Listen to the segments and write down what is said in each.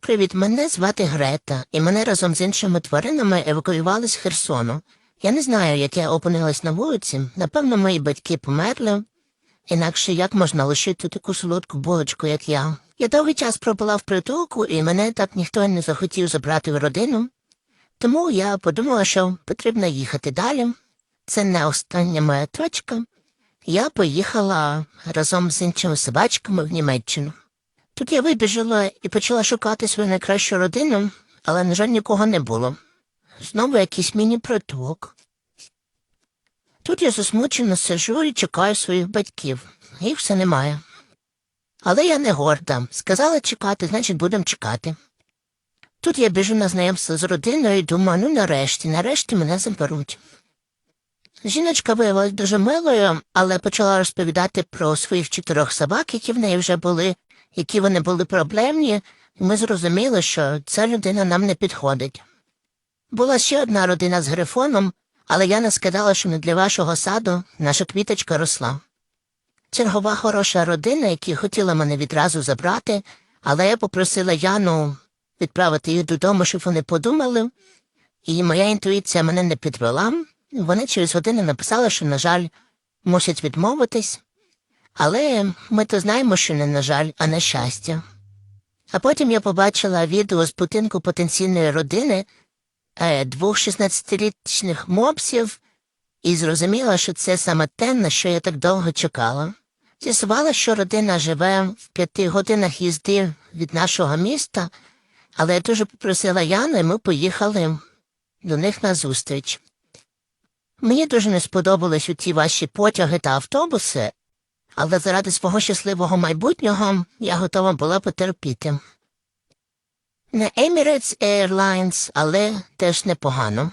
Привіт, мене звати Грета, і мене разом з іншими тваринами евакуювали з Херсону. Я не знаю, як я опинилась на вулиці. Напевно, мої батьки померли. Інакше як можна лишити таку солодку булочку, як я. Я довгий час пробула в притулку, і мене так ніхто не захотів забрати в родину. Тому я подумала, що потрібно їхати далі. Це не остання моя точка. Я поїхала разом з іншими собачками в Німеччину. Тут я вибіжала і почала шукати свою найкращу родину, але, на жаль, нікого не було. Знову якийсь міні-притулок. Тут я засмучено сижу і чекаю своїх батьків. Їх все немає. Але я не горда. Сказала чекати, значить, будемо чекати. Тут я біжу на знайомство з родиною і думаю, ну нарешті, нарешті мене заберуть. Жіночка виявилась дуже милою, але почала розповідати про своїх чотирьох собак, які в неї вже були, які вони були проблемні, ми зрозуміли, що ця людина нам не підходить. Була ще одна родина з грифоном, але я не сказала, що не для вашого саду наша квіточка росла. Чергова хороша родина, які хотіла мене відразу забрати, але я попросила Яну відправити їх додому, щоб вони подумали, і моя інтуїція мене не підвела. Вони через годину написали, що, на жаль, мусять відмовитись, але ми то знаємо, що не на жаль, а на щастя. А потім я побачила відео з будинку потенційної родини е, двох 16-річних мопсів і зрозуміла, що це саме те, на що я так довго чекала. З'ясувала, що родина живе в п'яти годинах їзди від нашого міста, але я дуже попросила Яну, і ми поїхали до них на зустріч. Мені дуже не сподобались у ті ваші потяги та автобуси, але заради свого щасливого майбутнього я готова була потерпіти. Не Emirates Airlines, але теж непогано.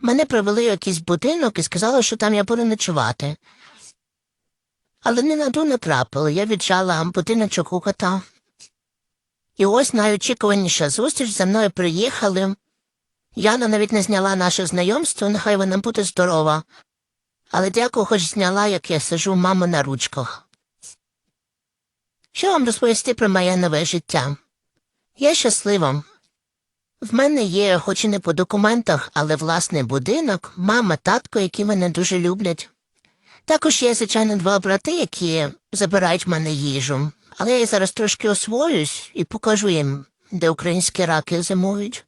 Мене привели в якийсь будинок і сказали, що там я буду ночувати. Але не на ту не трапили, я віджала будиночок у кота. І ось найочікуваніша зустріч за мною приїхали. Яна навіть не зняла наше знайомство, нехай вона буде здорова. Але дякую, хоч зняла, як я сижу в мами на ручках. Що вам розповісти про моє нове життя? Я щаслива. В мене є, хоч і не по документах, але власний будинок, мама, татко, які мене дуже люблять. Також є, звичайно, два брати, які забирають в мене їжу. Але я зараз трошки освоюсь і покажу їм, де українські раки зимують.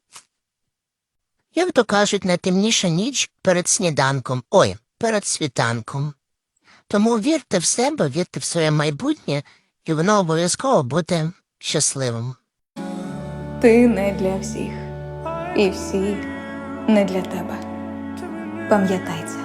Як то кажуть, найтемніша ніч перед сніданком, ой, перед світанком. Тому вірте в себе, вірте в своє майбутнє, і воно обов'язково буде щасливим. Ти не для всіх, і всі не для тебе. Пам'ятай це.